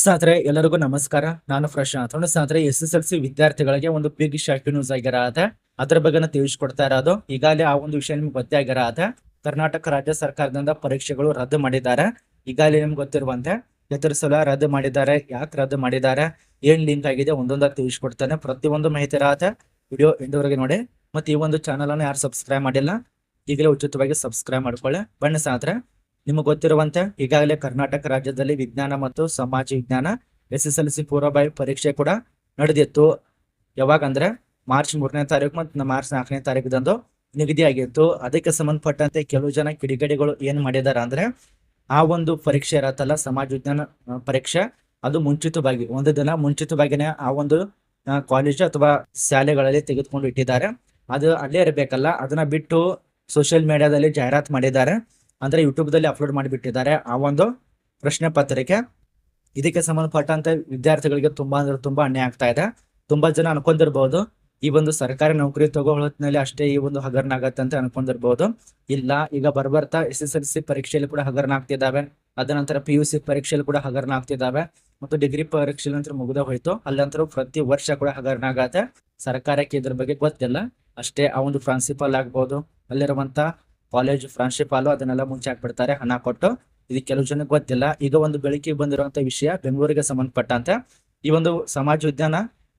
ಸ್ನೇಹಿತರೆ, ಎಲ್ಲರಿಗೂ ನಮಸ್ಕಾರ. ನಾನು ಪ್ರಶಾಂತ್ ನೋಡಿ ಸ್ನೇಹಿತರೆ ಎಸ್ ಎಸ್ ಎಲ್ ಸಿ ವಿದ್ಯಾರ್ಥಿಗಳಿಗೆ ಒಂದು ಬಿಗ್ ಶಾಕ್ ನ್ಯೂಸ್ ಆಗಿರತ್ತೆ ಅದ್ರ ಬಗ್ಗೆ ತಿಳಿಸ್ಕೊಡ್ತಾ ಇರೋದು. ಈಗಾಗಲೇ ಆ ಒಂದು ವಿಷಯ ನಿಮ್ಗೆ ಗೊತ್ತೇ ಆಗಿರತ್ತೆ ಕರ್ನಾಟಕ ರಾಜ್ಯ ಸರ್ಕಾರದಿಂದ ಪರೀಕ್ಷೆಗಳು ರದ್ದು ಮಾಡಿದ್ದಾರೆ. ಈಗಾಗಲೇ ನಿಮ್ಗೆ ಗೊತ್ತಿರುವಂತೆ ಎತ್ತರ ಸಲ ರದ್ದು ಮಾಡಿದ್ದಾರೆ. ಯಾಕೆ ರದ್ದು ಮಾಡಿದ್ದಾರೆ? ಏನ್ ಲಿಂಕ್ ಆಗಿದೆ? ಒಂದೊಂದಾಗಿ ತಿಳಿಸ್ಕೊಡ್ತಾನೆ. ಪ್ರತಿಯೊಂದು ಮಾಹಿತಿ ಇರತ್ತೆ ವಿಡಿಯೋ ಎಂಡವರೆಗೆ ನೋಡಿ. ಮತ್ತೆ ಈ ಒಂದು ಚಾನಲ್ ಅನ್ನು ಯಾರು ಸಬ್ಸ್ಕ್ರೈಬ್ ಮಾಡಿಲ್ಲ, ಈಗಲೇ ಉಚಿತವಾಗಿ ಸಬ್ಸ್ಕ್ರೈಬ್ ಮಾಡ್ಕೊಳ್ಳಿ. ಬನ್ನಿ ಸ್ನೇಹಿತರೆ. ನಿಮಗೆ ಗೊತ್ತಿರುವಂತೆ ಈಗಾಗಲೇ ಕರ್ನಾಟಕ ರಾಜ್ಯದಲ್ಲಿ ವಿಜ್ಞಾನ ಮತ್ತು ಸಮಾಜ ವಿಜ್ಞಾನ ಎಸ್ ಎಸ್ ಎಲ್ ಸಿ ಪೂರ್ವಭಾವಿ ಪರೀಕ್ಷೆ ಕೂಡ ನಡೆದಿತ್ತು. ಯಾವಾಗಂದ್ರೆ ಮಾರ್ಚ್ ಮೂರನೇ ತಾರೀಕು ಮತ್ತು ಮಾರ್ಚ್ ನಾಲ್ಕನೇ ತಾರೀಕದಂದು ನಿಗದಿಯಾಗಿತ್ತು. ಅದಕ್ಕೆ ಸಂಬಂಧಪಟ್ಟಂತೆ ಕೆಲವು ಜನ ಕಿಡಿಗಡಿಗಳು ಏನ್ ಮಾಡಿದಾರ ಅಂದ್ರೆ ಆ ಒಂದು ಪರೀಕ್ಷೆ ಇರತ್ತಲ್ಲ, ಸಮಾಜ ವಿಜ್ಞಾನ ಪರೀಕ್ಷೆ, ಅದು ಮುಂಚಿತವಾಗಿ ಒಂದು ದಿನ ಮುಂಚಿತವಾಗಿನೇ ಆ ಒಂದು ಕಾಲೇಜ್ ಅಥವಾ ಶಾಲೆಗಳಲ್ಲಿ ತೆಗೆದುಕೊಂಡು ಇಟ್ಟಿದ್ದಾರೆ. ಅದು ಅಲ್ಲೇ ಇರಬೇಕಲ್ಲ, ಅದನ್ನ ಬಿಟ್ಟು ಸೋಷಿಯಲ್ ಮೀಡಿಯಾದಲ್ಲಿ ಜಾಹೀರಾತು ಮಾಡಿದ್ದಾರೆ. ಅಂದ್ರೆ ಯೂಟ್ಯೂಬ್ ದಲ್ಲಿ ಅಪ್ಲೋಡ್ ಮಾಡಿಬಿಟ್ಟಿದ್ದಾರೆ. ಆ ಒಂದು ಪ್ರಶ್ನೆ ಪತ್ರಿಕೆ. ಇದಕ್ಕೆ ಸಂಬಂಧಪಟ್ಟಂತೆ ವಿದ್ಯಾರ್ಥಿಗಳಿಗೆ ತುಂಬಾ ಅಂದ್ರೆ ತುಂಬಾ ಅನ್ಯಾಯ ಆಗ್ತಾ ಇದೆ. ತುಂಬಾ ಜನ ಅನ್ಕೊಂಡಿರ್ಬಹುದು ಈ ಒಂದು ಸರ್ಕಾರಿ ನೌಕರಿ ತಗೋ ಹೊತ್ತಿನಲ್ಲಿ ಅಷ್ಟೇ ಈ ಒಂದು ಹಗರಣ ಆಗತ್ತೆ ಅಂತ ಅನ್ಕೊಂಡಿರ್ಬಹುದು ಇಲ್ಲ, ಈಗ ಬರ್ಬರ್ತಾ ಎಸ್ ಎಸ್ ಎಲ್ ಸಿ ಪರೀಕ್ಷೆಯಲ್ಲಿ ಕೂಡ ಹಗರಣ ಆಗ್ತಿದ್ದಾವೆ ಅದ ನಂತರ ಪಿ ಯು ಸಿ ಪರೀಕ್ಷೆಯಲ್ಲಿ ಕೂಡ ಹಗರಣ ಆಗ್ತಿದ್ದಾವೆ ಮತ್ತು ಡಿಗ್ರಿ ಪರೀಕ್ಷೆ ನಂತರ ಮುಗಿದ ಹೋಯ್ತು. ಅಲ್ಲಂತರ ಪ್ರತಿ ವರ್ಷ ಕೂಡ ಹಗರಣ ಆಗತ್ತೆ ಸರ್ಕಾರಕ್ಕೆ ಇದ್ರ ಬಗ್ಗೆ ಗೊತ್ತಿಲ್ಲ. ಅಷ್ಟೇ ಆ ಒಂದು ಪ್ರಾನ್ಸಿಪಾಲ್ ಆಗ್ಬಹುದು ಅಲ್ಲಿರುವಂತ ಕಾಲೇಜ್ ಪ್ರಾಂಶುಪಾಲು ಅದನ್ನೆಲ್ಲ ಮುಂಚೆ ಹಾಕ್ಬಿಡ್ತಾರೆ, ಹಣ ಕೊಟ್ಟು. ಇದು ಕೆಲವು ಜನಕ್ಕೆ ಗೊತ್ತಿಲ್ಲ. ಈಗ ಒಂದು ಬೆಳಕಿಗೆ ಬಂದಿರುವಂತ ವಿಷಯ, ಬೆಂಗಳೂರಿಗೆ ಸಂಬಂಧಪಟ್ಟಂತೆ ಈ ಒಂದು ಸಮಾಜ ವಿಜ್ಞಾನ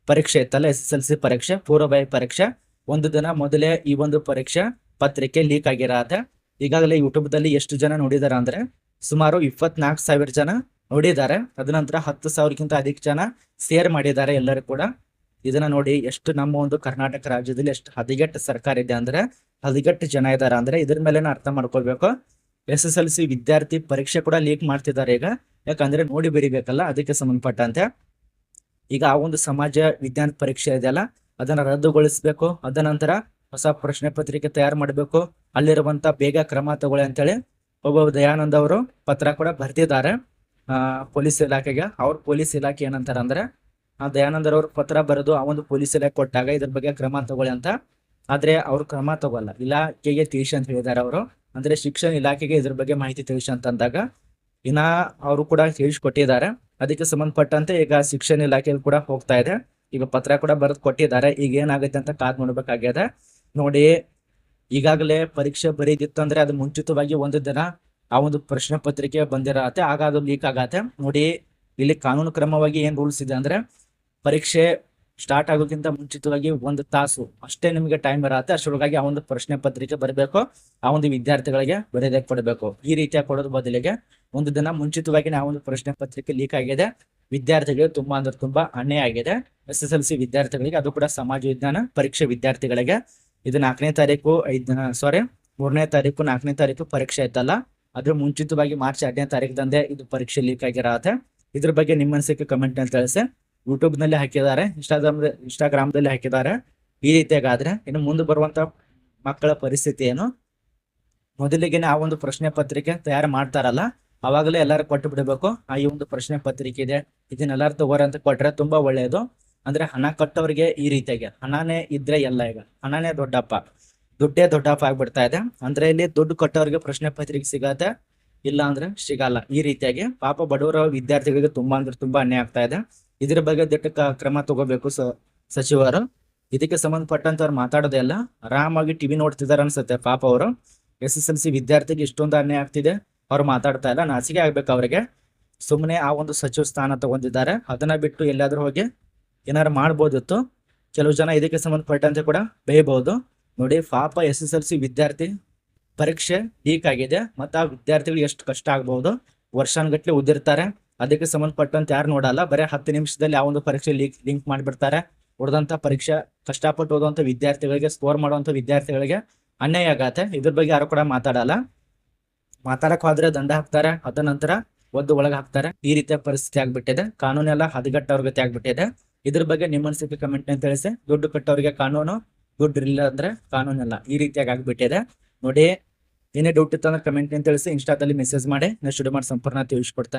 ಪರೀಕ್ಷೆ ಇತ್ತಲ್ಲ, ಎಸ್ ಎಸ್ ಎಲ್ ಸಿ ಪರೀಕ್ಷೆ, ಪೂರ್ವಭಾವಿ ಪರೀಕ್ಷೆ. ಒಂದು ದಿನ ಮೊದಲೇ ಈ ಒಂದು ಪರೀಕ್ಷೆ ಪತ್ರಿಕೆ ಲೀಕ್ ಆಗಿರತ್ತೆ ಈಗಾಗಲೇ ಯೂಟ್ಯೂಬ್ ದಲ್ಲಿ ಎಷ್ಟು ಜನ ನೋಡಿದಾರೆ ಅಂದ್ರೆ ಸುಮಾರು ಇಪ್ಪತ್ನಾಲ್ಕು ಸಾವಿರ ಜನ ನೋಡಿದ್ದಾರೆ ಅದ ನಂತರ ಹತ್ತು ಸಾವಿರಕ್ಕಿಂತ ಅಧಿಕ ಜನ ಶೇರ್ ಮಾಡಿದ್ದಾರೆ ಎಲ್ಲರೂ ಕೂಡ. ಇದನ್ನ ನೋಡಿ ಎಷ್ಟು ನಮ್ಮ ಒಂದು ಕರ್ನಾಟಕ ರಾಜ್ಯದಲ್ಲಿ ಎಷ್ಟು ಹದಿಗೆಟ್ಟು ಸರ್ಕಾರ ಇದೆ ಅಂದ್ರೆ, ಹದಿಗೆಟ್ಟು ಜನ ಇದಾರೆ ಅಂದ್ರೆ ಇದ್ರ ಮೇಲೆ ಅರ್ಥ ಮಾಡ್ಕೊಳ್ಬೇಕು. ಎಸ್ ಎಸ್ ಎಲ್ ಸಿ ವಿದ್ಯಾರ್ಥಿ ಪರೀಕ್ಷೆ ಕೂಡ ಲೀಕ್ ಮಾಡ್ತಿದ್ದಾರೆ ಈಗ. ಯಾಕಂದ್ರೆ ನೋಡಿ ಬರಿಬೇಕಲ್ಲ, ಅದಕ್ಕೆ ಸಂಬಂಧಪಟ್ಟಂತೆ. ಈಗ ಆ ಒಂದು ಸಮಾಜ ವಿಜ್ಞಾನ ಪರೀಕ್ಷೆ ಇದೆಯಲ್ಲ ಅದನ್ನ ರದ್ದುಗೊಳಿಸಬೇಕು. ಅದ ನಂತರ ಹೊಸ ಪ್ರಶ್ನೆ ಪತ್ರಿಕೆ ತಯಾರು ಮಾಡಬೇಕು. ಅಲ್ಲಿರುವಂತ ಬೇಗ ಕ್ರಮ ತಗೊಳ್ಳಿ ಅಂತೇಳಿ ಒಬ್ಬ ದಯಾನಂದ್ ಅವರು ಪತ್ರ ಕೂಡ ಬರ್ತಿದ್ದಾರೆ. ಪೊಲೀಸ್ ಇಲಾಖೆಗೆ. ಅವ್ರ ಪೊಲೀಸ್ ಇಲಾಖೆ ಏನಂತಾರ ಅಂದ್ರೆ ಆ ದಯಾನಂದ್ ಅವರು ಪತ್ರ ಬರೆದು ಆ ಒಂದು ಪೊಲೀಸ್ ಕೊಟ್ಟಾಗ ಇದ್ರ ಬಗ್ಗೆ ಕ್ರಮ ತಗೊಳ್ಳಿ ಅಂತ. ಆದ್ರೆ ಅವ್ರು ಕ್ರಮ ತಗೊಲ್ಲ. ಇಲಾಖೆಗೆ ತಿಳಿಸಿ ಅಂತ ಹೇಳಿದಾರೆ ಅವರು. ಅಂದ್ರೆ ಶಿಕ್ಷಣ ಇಲಾಖೆಗೆ ಇದ್ರ ಬಗ್ಗೆ ಮಾಹಿತಿ ತಿಳಿಸಿ ಅಂತ ಅಂದಾಗ ಇನ್ನ ಅವರು ಕೂಡ ತಿಳಿಸ್ಕೊಟ್ಟಿದ್ದಾರೆ. ಅದಕ್ಕೆ ಸಂಬಂಧಪಟ್ಟಂತೆ ಈಗ ಶಿಕ್ಷಣ ಇಲಾಖೆಯಲ್ಲಿ ಕೂಡ ಹೋಗ್ತಾ ಇದೆ. ಈಗ ಪತ್ರ ಕೂಡ ಬರೆದು ಕೊಟ್ಟಿದ್ದಾರೆ. ಈಗ ಏನಾಗುತ್ತೆ ಅಂತ ಕಾದ್ ನೋಡ್ಬೇಕಾಗ್ಯದ. ನೋಡಿ, ಈಗಾಗಲೇ ಪರೀಕ್ಷೆ ಬರೀದಿತ್ತಂದ್ರೆ ಅದು ಮುಂಚಿತವಾಗಿ ಒಂದು ದಿನ ಆ ಒಂದು ಪ್ರಶ್ನೆ ಪತ್ರಿಕೆ ಬಂದಿರತ್ತೆ. ಆಗ ಅದು ಲೀಕ್ ಆಗತ್ತೆ. ನೋಡಿ, ಇಲ್ಲಿ ಕಾನೂನು ಕ್ರಮವಾಗಿ ಏನ್ ರೂಲ್ಸ್ ಇದೆ ಅಂದ್ರೆ ಪರೀಕ್ಷೆ ಸ್ಟಾರ್ಟ್ ಆಗೋಕ್ಕಿಂತ ಮುಂಚಿತವಾಗಿ ಒಂದು ತಾಸು ಅಷ್ಟೇ ನಿಮಗೆ ಟೈಮ್ ಇರತ್ತೆ ಅಷ್ಟರೊಳಗಾಗಿ ಆ ಒಂದು ಪ್ರಶ್ನೆ ಪತ್ರಿಕೆ ಬರಬೇಕು. ಆ ಒಂದು ವಿದ್ಯಾರ್ಥಿಗಳಿಗೆ ಬರೆಯೋದಕ್ಕೆ ಕೊಡಬೇಕು. ಈ ರೀತಿಯಾಗಿ ಕೊಡೋದ್ರ ಬದಲಿಗೆ ಒಂದು ದಿನ ಮುಂಚಿತವಾಗಿ ಆ ಒಂದು ಪ್ರಶ್ನೆ ಪತ್ರಿಕೆ ಲೀಕ್ ಆಗಿದೆ. ವಿದ್ಯಾರ್ಥಿಗಳಿಗೆ ತುಂಬಾ ಅಂದ್ರೆ ತುಂಬಾ ಅಣ್ಣೆ ಆಗಿದೆ. ಎಸ್ ಎಸ್ ಎಲ್ ಸಿ ವಿದ್ಯಾರ್ಥಿಗಳಿಗೆ, ಅದು ಕೂಡ ಸಮಾಜ ವಿಜ್ಞಾನ ಪರೀಕ್ಷೆ ವಿದ್ಯಾರ್ಥಿಗಳಿಗೆ. ಇದು ನಾಲ್ಕನೇ ತಾರೀಕು, ಐದು ದಿನ ಸಾರಿ ಮೂರನೇ ತಾರೀಕು, ನಾಲ್ಕನೇ ತಾರೀಕು ಪರೀಕ್ಷೆ ಆಯ್ತಲ್ಲ ಅದ್ರ ಮುಂಚಿತವಾಗಿ ಮಾರ್ಚ್ ಎರಡನೇ ತಾರೀಕದಂದೇ ಇದು ಪರೀಕ್ಷೆ ಲೀಕ್ ಆಗಿರತ್ತೆ. ಇದ್ರ ಬಗ್ಗೆ ನಿಮ್ಮ ಅನಿಸಿಕೆ ಕಮೆಂಟ್ ಅಂತ ತಿಳಿಸಿ. ಯೂಟ್ಯೂಬ್ನಲ್ಲಿ ಹಾಕಿದ್ದಾರೆ ಇನ್ಸ್ಟಾಗ್ರಾಮ್ ಇನ್ಸ್ಟಾಗ್ರಾಮ್ದಲ್ಲಿ ಹಾಕಿದ್ದಾರೆ. ಈ ರೀತಿಯಾಗಾದ್ರೆ ಇನ್ನು ಮುಂದೆ ಬರುವಂತ ಮಕ್ಕಳ ಪರಿಸ್ಥಿತಿ ಏನು? ಮೊದಲಿಗೆ ಆ ಒಂದು ಪ್ರಶ್ನೆ ಪತ್ರಿಕೆ ತಯಾರು ಮಾಡ್ತಾರಲ್ಲ ಅವಾಗಲೇ ಎಲ್ಲರೂ ಕೊಟ್ಟು ಬಿಡಬೇಕು. ಆ ಈ ಒಂದು ಪ್ರಶ್ನೆ ಪತ್ರಿಕೆ ಇದೆ, ಇದನ್ನೆಲ್ಲರೂ ತಗೋರಂತ ಕೊಟ್ರೆ ತುಂಬಾ ಒಳ್ಳೆಯದು ಅಂದ್ರೆ ಹಣ ಕಟ್ಟೋರಿಗೆ ಈ ರೀತಿಯಾಗಿ, ಹಣನೇ ಇದ್ರೆ ಎಲ್ಲ ಈಗ, ಹಣನೇ ದೊಡ್ಡಪ್ಪ. ದುಡ್ಡೇ ದೊಡ್ಡಪ್ಪ ಆಗ್ಬಿಡ್ತಾ ಇದೆ. ಅಂದ್ರೆ ಇಲ್ಲಿ ದುಡ್ಡು ಕೊಟ್ಟವ್ರಿಗೆ ಪ್ರಶ್ನೆ ಪತ್ರಿಕೆ ಸಿಗತ್ತೆ, ಇಲ್ಲ ಅಂದ್ರೆ ಸಿಗಲ್ಲ. ಈ ರೀತಿಯಾಗಿ ಪಾಪ ಬಡವರ ವಿದ್ಯಾರ್ಥಿಗಳಿಗೆ ತುಂಬಾ ಅಂದ್ರೆ ತುಂಬಾ ಅನ್ಯಾಯ ಆಗ್ತಾ ಇದೆ. ಇದ್ರ ಬಗ್ಗೆ ದಿಟ್ಟ ಕ್ರಮ ತಗೋಬೇಕು ಸಚಿವರು. ಇದಕ್ಕೆ ಸಂಬಂಧಪಟ್ಟಂತ ಅವ್ರು ಮಾತಾಡೋದೇ ಇಲ್ಲ ಆರಾಮಾಗಿ ಟಿವಿ ನೋಡ್ತಿದ್ದಾರೆ ಅನ್ಸುತ್ತೆ ಪಾಪ ಅವರು. ಎಸ್ ಎಸ್ ಎಲ್ ಸಿ ವಿದ್ಯಾರ್ಥಿಗೆ ಇಷ್ಟೊಂದು ಅನ್ಯಾಯ ಆಗ್ತಿದೆ. ಅವ್ರು ಮಾತಾಡ್ತಾ ಇಲ್ಲ ನಾಚಿಕೆ ಆಗ್ಬೇಕು ಅವರಿಗೆ. ಸುಮ್ಮನೆ ಆ ಒಂದು ಸಚಿವ ಸ್ಥಾನ ತಗೊಂಡಿದ್ದಾರೆ. ಅದನ್ನ ಬಿಟ್ಟು ಎಲ್ಲಾದ್ರೂ ಹೋಗಿ ಏನಾರು ಮಾಡ್ಬೋದಿತ್ತು. ಕೆಲವು ಜನ ಇದಕ್ಕೆ ಸಂಬಂಧಪಟ್ಟಂತೆ ಕೂಡ ಬೇಯಬಹುದು ನೋಡಿ, ಪಾಪ ಎಸ್ ಎಸ್ ಎಲ್ ಸಿ ವಿದ್ಯಾರ್ಥಿ ಪರೀಕ್ಷೆ ಲೀಕ್ ಆಗಿದೆ. ಮತ್ತು ಆ ವಿದ್ಯಾರ್ಥಿಗಳು ಎಷ್ಟು ಕಷ್ಟ ಆಗ್ಬಹುದು ವರ್ಷಾನುಗಟ್ಲೆ ಓದಿರ್ತಾರೆ ಅದಕ್ಕೆ ಸಂಬಂಧಪಟ್ಟಂತ ಯಾರು ನೋಡಲ್ಲ. ಬರೀ ಹತ್ತು ನಿಮಿಷದಲ್ಲಿ ಆ ಒಂದು ಪರೀಕ್ಷೆ ಲಿಂಕ್ ಲಿಂಕ್ ಮಾಡಿಬಿಡ್ತಾರೆ. ಉಳಿದಂತ ಪರೀಕ್ಷೆ, ಕಷ್ಟಪಟ್ಟು ಓದುವಂತ ವಿದ್ಯಾರ್ಥಿಗಳಿಗೆ ಸ್ಕೋರ್ ಮಾಡುವಂತ ವಿದ್ಯಾರ್ಥಿಗಳಿಗೆ ಅನ್ಯಾಯ ಆಗತ್ತೆ. ಇದ್ರ ಬಗ್ಗೆ ಯಾರು ಕೂಡ ಮಾತಾಡಲ್ಲ. ಮಾತಾಡಕ್ ಹೋದ್ರೆ ದಂಡ ಹಾಕ್ತಾರೆ. ಅದ ನಂತರ ಒದ್ದು ಒಳಗೆ ಹಾಕ್ತಾರೆ. ಈ ರೀತಿಯ ಪರಿಸ್ಥಿತಿ ಆಗ್ಬಿಟ್ಟಿದೆ. ಕಾನೂನೆಲ್ಲ ಹದಗಟ್ಟವ್ರ ಗತಿ ಆಗ್ಬಿಟ್ಟಿದೆ. ಇದ್ರ ಬಗ್ಗೆ ನಿಮ್ಮ ಅನಿಸಿಕೆ ಕಮೆಂಟ್ ಅಂತ ತಿಳಿಸಿ. ದುಡ್ಡು ಕಟ್ಟೋರಿಗೆ ಕಾನೂನು, ದುಡ್ಡು ಇಲ್ಲ ಅಂದ್ರೆ ಕಾನೂನೆಲ್ಲ. ಈ ರೀತಿಯಾಗಿ ಆಗ್ಬಿಟ್ಟಿದೆ. ನೋಡಿ, ಏನೇ ಡೌಟ್ ಇತ್ತು ಅಂದ್ರೆ ಕಮೆಂಟ್ ಅಂತ ತಿಳಿಸಿ. ಇನ್ಸ್ಟಾದಲ್ಲಿ ಮೆಸೇಜ್ ಮಾಡಿ. ನೆಕ್ಸ್ಟ್ ಮಾಡಿ. ಸಂಪೂರ್ಣ ತಿಳಿಸ್ಕೊಡ್ತೇನೆ.